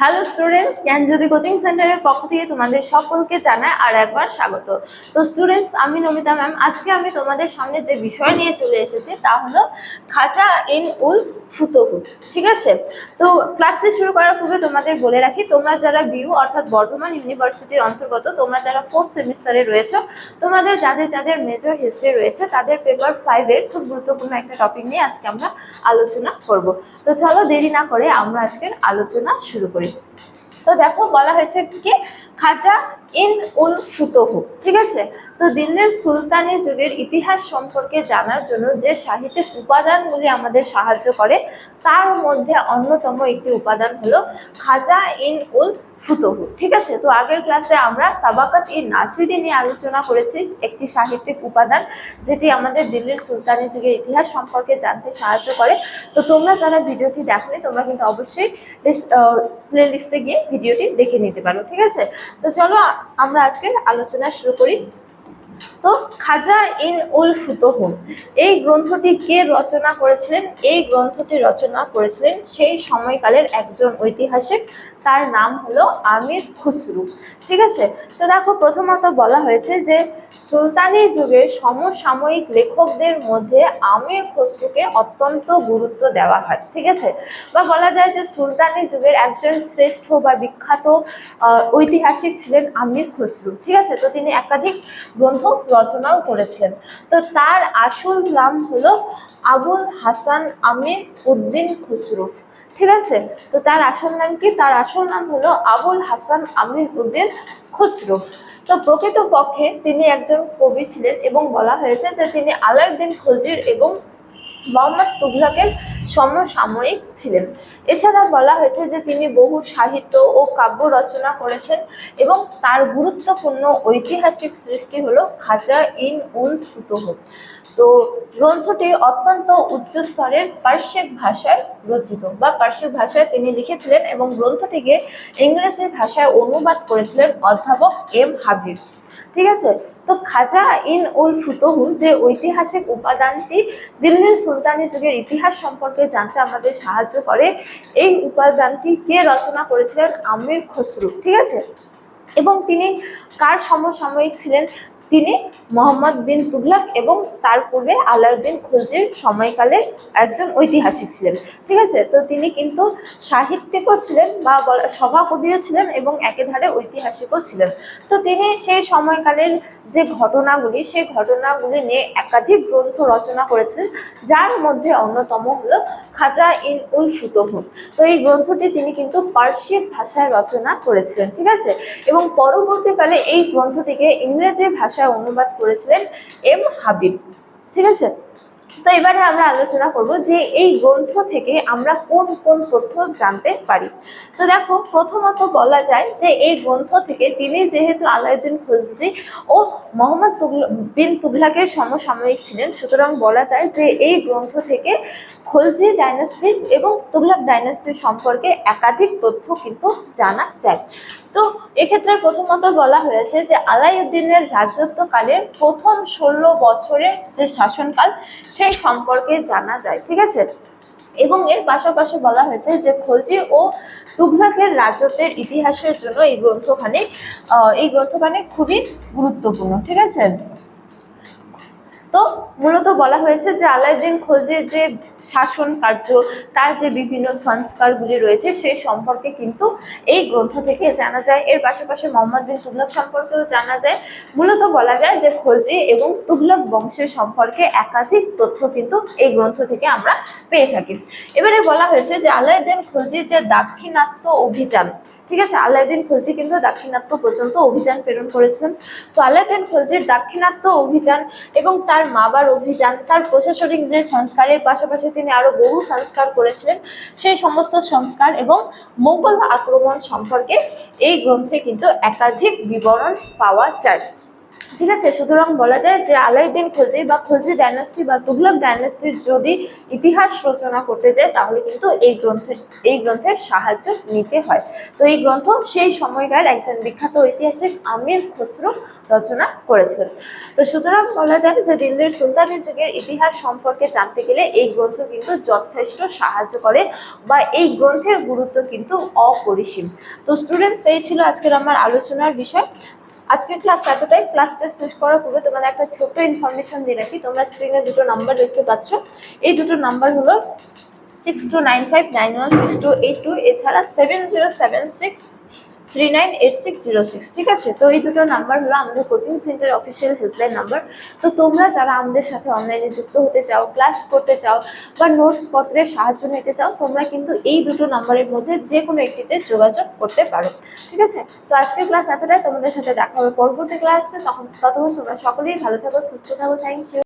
Hello students জ্ঞান জ্ঞানজ্যোতি coaching সেন্টারের পক্ষ থেকে তোমাদের সকলকে জানায় আর একবার স্বাগত। তো স্টুডেন্টস আমি নমিতা ম্যাম আজকে আমি তোমাদের সামনে যে বিষয় নিয়ে চলে এসেছি তা হলো খাঁচা ইন উল ফুতহু, ঠিক আছে? তো ক্লাসটি শুরু করার পূর্বে তোমাদের বলে রাখি, তোমরা যারা বিউ অর্থাৎ বর্ধমান ইউনিভার্সিটির অন্তর্গত, তোমরা যারা ফোর্থ সেমিস্টারে রয়েছে, তোমাদের যাদের যাদের মেজর হিস্ট্রি রয়েছে, তাদের পেপার ফাইভের খুব গুরুত্বপূর্ণ একটা টপিক নিয়ে আজকে আমরা আলোচনা করব। তো চলো দেরি না করে আমরা আজকের আলোচনা শুরু করি। তো দেখো বলা হয়েছে কি, খাজা ইন উল ফুতহু, ঠিক আছে? তো দিল্লির সুলতানি যুগের ইতিহাস সম্পর্কে জানার জন্য যে সাহিত্যিক উপাদানগুলি আমাদের সাহায্য করে, তার মধ্যে অন্যতম একটি উপাদান হলো খাজা ইন উল ফুতহু, ঠিক আছে? তো আগের ক্লাসে আমরা তাবাকাত ই নাসিরি নিয়ে আলোচনা করেছি, একটি সাহিত্যিক উপাদান, যেটি আমাদের দিল্লির সুলতানি যুগের ইতিহাস সম্পর্কে জানতে সাহায্য করে। তো তোমরা যারা ভিডিওটি দেখলে তোমরা কিন্তু অবশ্যই প্লে লিস্টে গিয়ে ভিডিওটি দেখে নিতে পারো, ঠিক আছে? তো চলো আমরা আজকের আলোচনা শুরু করি। তো খাজা ইন উল ফুতহু এই গ্রন্থটি কে রচনা করেছিলেন? এই গ্রন্থটি রচনা করেছিলেন সেই সময়কালের একজন ঐতিহাসিক। তার নাম হলো আমির খুসরু। ঠিক আছে? তো দেখো, প্রথমত বলা হয়েছে যে সুলতানি যুগের সমসাময়িক লেখকদের মধ্যে আমির খসরুকে অত্যন্ত গুরুত্ব দেওয়া হয়। ঠিক আছে? বা বলা যায় যে সুলতানি যুগের একজন শ্রেষ্ঠ বা বিখ্যাত ঐতিহাসিক ছিলেন আমির খসরু। ঠিক আছে? তো তিনি একাধিক গ্রন্থ রচনাও করেছেন। তো তার আসল নাম হলো আবুল হাসান আমির উদ্দিন খুসরুফ। ঠিক আছে? তো তার আসল নাম কি? তার আসল নাম হলো আবুল হাসান আমির উদ্দিন খুসরুফ। তো প্রকৃতপক্ষে তিনি একজন কবি ছিলেন এবং বলা হয়েছে যে তিনি আলাউদ্দিন খলজির এবং মোহাম্মদ তুগলকের সমসাময়িক ছিলেন। এছাড়া বলা হয়েছে যে তিনি বহু সাহিত্য ও কাব্য রচনা করেছেন এবং তার গুরুত্বপূর্ণ ঐতিহাসিক সৃষ্টি হলো খাজা ইন উল ফুতুহ। তো গ্রন্থটি অত্যন্ত উচ্চ স্তরের পার্শ্বিক ভাষায় রচিত বা পার্শ্বিক ভাষায় তিনি লিখেছিলেন এবং গ্রন্থটিকে ইংরেজি ভাষায় অনুবাদ করেছিলেন অধ্যাপক এম হাবিব। ঠিক আছে? তো খাজা ইন উল ফুতহু, যে ঐতিহাসিক উপাদানটি দিল্লির সুলতানি যুগের ইতিহাস সম্পর্কে জানতে আমাদের সাহায্য করে, এই উপাদানটি কে রচনা করেছিলেন? আমির খসরু, ঠিক আছে? এবং তিনি কার সমসাময়িক ছিলেন? তিনি মোহাম্মদ বিন তুগলক এবং তার পূর্বে আলাউদ্দিন খুলজির সময়কালে একজন ঐতিহাসিক ছিলেন। ঠিক আছে? তো তিনি কিন্তু সাহিত্যিকও ছিলেন বা সভাকবিও ছিলেন এবং একেধারে ঐতিহাসিকও ছিলেন। তো তিনি সেই সময়কালের যে ঘটনাগুলি, সেই ঘটনাগুলি নিয়ে একাধিক গ্রন্থ রচনা করেছেন, যার মধ্যে অন্যতম হলো খাজা ইন উল ফুতহু। তো এই গ্রন্থটি তিনি কিন্তু পার্সিক ভাষায় রচনা করেছিলেন। ঠিক আছে? এবং পরবর্তীকালে এই গ্রন্থটিকে ইংরেজি ভাষায় অনুবাদ করেছিলেন এম হাবিব। ঠিক আছে? তো এবারে আমরা আলোচনা করব যে এই গ্রন্থ থেকে আমরা কোন কোন তথ্য জানতে পারি। তো দেখো, প্রথমত বলা যায় যে এই গ্রন্থ থেকে তিনি যেহেতু আলাউদ্দিন খলজি ও মোহাম্মদ বিন তুগলাকের সমসাময়িক ছিলেন, সুতরাং বলা যায় যে এই গ্রন্থ থেকে খলজি ডাইনাস্টি এবং তুগলক ডাইনাস্টি সম্পর্কে একাধিক তথ্য কিন্তু জানা যায়। তো এক্ষেত্রে প্রথমত বলা হয়েছে যে আলাউদ্দিনের রাজত্বকালের প্রথম ষোলো বছরের যে শাসনকাল, সেই সম্পর্কে জানা যায়, ঠিক আছে? এবং এর পাশাপাশি বলা হয়েছে যে খলজি ও তুবলাকের রাজত্বের ইতিহাসের জন্য এই গ্রন্থখানে এই গ্রন্থখানি খুবই গুরুত্বপূর্ণ, ঠিক আছে? তো মূলত বলা হয়েছে যে আলাউদ্দিন খলজির যে শাসন কার্য, তার যে বিভিন্ন সংস্কারগুলি রয়েছে সেই সম্পর্কে কিন্তু এই গ্রন্থ থেকে জানা যায়। এর পাশাপাশি মোহাম্মদ বিন তুগলক সম্পর্কেও জানা যায়। মূলত বলা যায় যে খলজি এবং তুগলক বংশের সম্পর্কে একাধিক তথ্য কিন্তু এই গ্রন্থ থেকে আমরা পেয়ে থাকি। এবারে বলা হয়েছে যে আলাউদ্দিন খলজির যে দাক্ষিণাত্য অভিযান ঠিক আছে, আলাউদ্দিন খলজি কিন্তু দাক্ষিণাত্য পর্যন্ত অভিযান প্রেরণ করেছিলেন। তো আলাউদ্দিন খলজির দাক্ষিণাত্য অভিযান এবং তার মাবার অভিযান, তার প্রশাসনিক যে সংস্কারের পাশাপাশি তিনি আরও বহু সংস্কার করেছিলেন, সেই সমস্ত সংস্কার এবং মোগল আক্রমণ সম্পর্কে এই গ্রন্থে কিন্তু একাধিক বিবরণ পাওয়া যায়। ঠিক আছে? সুতরাং বলা যায় যে আলাউদ্দিন খলজি বা খলজি ডাইনাস্টি বা তুগলক ডাইনাস্টির যদি ইতিহাস রচনা করতে যায়, তাহলে কিন্তু এই গ্রন্থের এই গ্রন্থের সাহায্য নিতে হয়। তো এই গ্রন্থ সেই সময়কার একজন বিখ্যাত ঐতিহাসিক আমির খসরু রচনা করেছেন। তো সুতরাং বলা যায় যে দিল্লির সুলতানের যুগের ইতিহাস সম্পর্কে জানতে গেলে এই গ্রন্থ কিন্তু যথেষ্ট সাহায্য করে বা এই গ্রন্থের গুরুত্ব কিন্তু অপরিসীম। তো স্টুডেন্টস এই ছিল আজকের আমার আলোচনার বিষয়। আজকের ক্লাস এতটাই। ক্লাসটা শেষ করার পূর্বে তোমাদের একটা ছোট্ট ইনফরমেশন দিয়ে রাখি। তোমরা স্ক্রিনে দুটো নাম্বার দেখতে পাচ্ছ। এই দুটো নাম্বার হলো six two nine five nine one six two eight two এছাড়া seven zero seven six three nine eight six zero six ঠিক আছে? তো এই দুটো নাম্বার হলো আমাদের coaching centre official helpline number তো তোমরা যারা আমাদের সাথে অনলাইনে যুক্ত হতে চাও ক্লাস করতে চাও বা নোটস পত্রের সাহায্য নিতে চাও, তোমরা কিন্তু এই দুটো নাম্বারের মধ্যে যে কোনো একটিতে যোগাযোগ করতে পারো, ঠিক আছে? তো আজকের ক্লাস এতটাই। তোমাদের সাথে দেখা হবে পরবর্তী ক্লাসে তখন ততক্ষণ তোমরা সকলেই ভালো থাকো, সুস্থ থাকো। Thank you